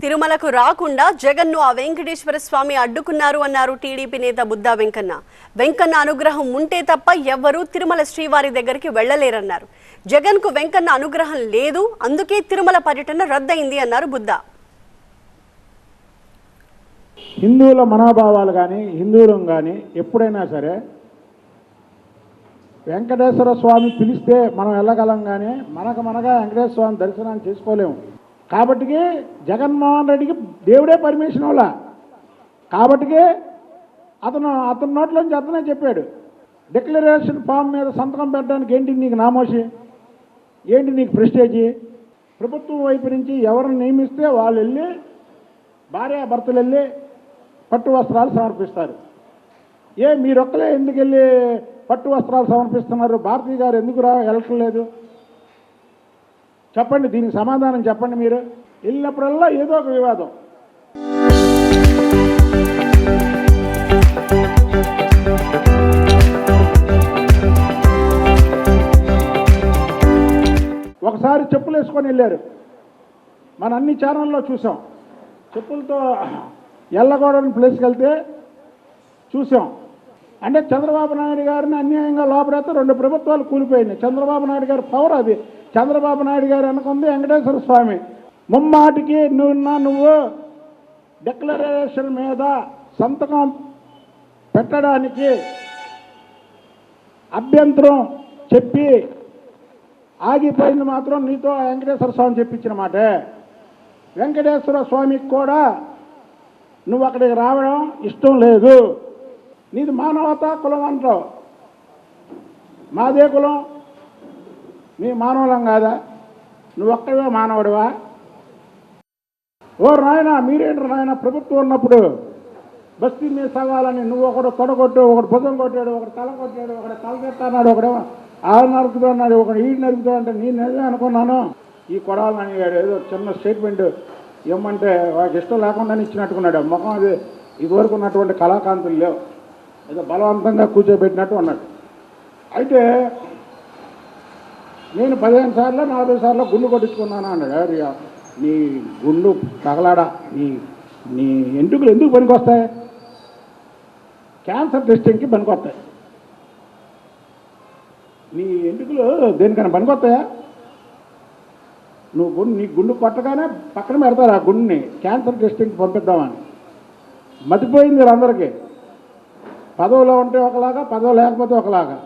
తిరుమలకు రాకుండా జగన్ను ఆ వెంకటేశ్వర స్వామి అడ్డుకున్నారు అన్నారు టీడీపీ నేత బుద్దా వెంకన్న. వెంకన్న అనుగ్రహం ఉంటే తప్ప ఎవ్వరూ తిరుమల శ్రీవారి దగ్గరికి వెళ్ళలేరన్నారు జగన్కు వెంకన్న అనుగ్రహం లేదు అందుకే తిరుమల పర్యటన రద్దయింది అన్నారు బుద్దా హిందువుల మనోభావాలు కానీ హిందువులం కానీ ఎప్పుడైనా సరే వెంకటేశ్వర స్వామి పిలిస్తే మనం వెళ్ళగలం కానీ మనకు మనగా వెంకటేశ్వర స్వామి దర్శనాన్ని చేసుకోలేము. కాబట్టికి జగన్మోహన్ రెడ్డికి దేవుడే పర్మిషన్ ఇవ్వాల కాబట్టికి అతను అతని నోట్లోంచి అతనే చెప్పాడు. డిక్లరేషన్ ఫామ్ మీద సంతకం పెట్టడానికి ఏంటి నీకు నామోషి? ఏంటి నీకు ప్రెస్టేజీ ప్రభుత్వం వైపు నుంచి ఎవరిని నియమిస్తే వాళ్ళు వెళ్ళి భార్యాభర్తలు వెళ్ళి పట్టు వస్త్రాలు సమర్పిస్తారు. ఏ మీరొక్కలే ఎందుకు వెళ్ళి పట్టు వస్త్రాలు సమర్పిస్తున్నారు? భారతీయ గారు ఎందుకు రా వెళ్ళట్లేదు? చెప్పండి దీనికి సమాధానం చెప్పండి మీరు. వెళ్ళినప్పుడల్లా ఏదో ఒక వివాదం. ఒకసారి చెప్పులు వేసుకొని వెళ్ళారు. మన అన్ని ఛానల్లో చూసాం. చెప్పులతో ఎల్లగొడని ప్లేస్కి వెళ్తే చూసాం. అంటే చంద్రబాబు నాయుడు గారిని అన్యాయంగా లోపడేస్తే రెండు ప్రభుత్వాలు కూలిపోయినాయి చంద్రబాబు నాయుడు గారి పవర్ అది. చంద్రబాబు నాయుడు గారు అనుకుంది వెంకటేశ్వర స్వామి. ముమ్మాటికి నువ్వున్నా నువ్వు డిక్లరేషన్ మీద సంతకం పెట్టడానికి అభ్యంతరం చెప్పి ఆగిపోయింది మాత్రం నీతో వెంకటేశ్వర స్వామి చెప్పించిన మాట. వెంకటేశ్వర స్వామికి కూడా నువ్వు అక్కడికి రావడం ఇష్టం లేదు. నీది మానవత కులం అంటావు. మాదే కులం? నీ మానవులం కాదా? నువ్వు ఒక్కవే మానవుడివా? ఓ నాయన మీరేంటారు నాయన ప్రభుత్వం ఉన్నప్పుడు బస్తీ మీద సవాలని నువ్వు ఒకడు తొడగొట్టు ఒకడు భుజం కొట్టాడు ఒకడు తల కొట్టాడు ఒకడు తలకెత్తన్నాడు ఒకడు ఆరు ఆ నరుకుతూ అన్నాడు ఒకడు ఈ నరుకుతూ అంటే నేను నిజమే అనుకున్నాను. ఈ కొడాలని అడిగాడు ఏదో చిన్న స్టేట్మెంట్ ఇవ్వమంటే వాడికి ఇష్టం లేకుండానే ఇచ్చినట్టుకున్నాడు. ముఖం అది ఇదివరకు ఉన్నటువంటి కళాకాంతులు లేవు. ఏదో బలవంతంగా కూర్చోబెట్టినట్టు అన్నాడు. అయితే నేను పదిహేను సార్లు నలభై సార్లు గుండు కొట్టించుకున్నాను అన్నాడు. నీ గుండు తగలాడా? నీ నీ ఎంటుకలు ఎందుకు పనికొస్తాయి? క్యాన్సర్ టెస్టింగ్కి పనికొస్తాయి. నీ ఎంటుకలు దేనికైనా పనికొస్తాయా? నువ్వు గుండు నీ గుండు కొట్టగానే పక్కన పెడతారు ఆ గుండుని. క్యాన్సర్ టెస్టింగ్కి పంపిద్దామని. మతిపోయింది వీళ్ళందరికీ. పదవిలో ఉంటే ఒకలాగా పదవి లేకపోతే ఒకలాగా.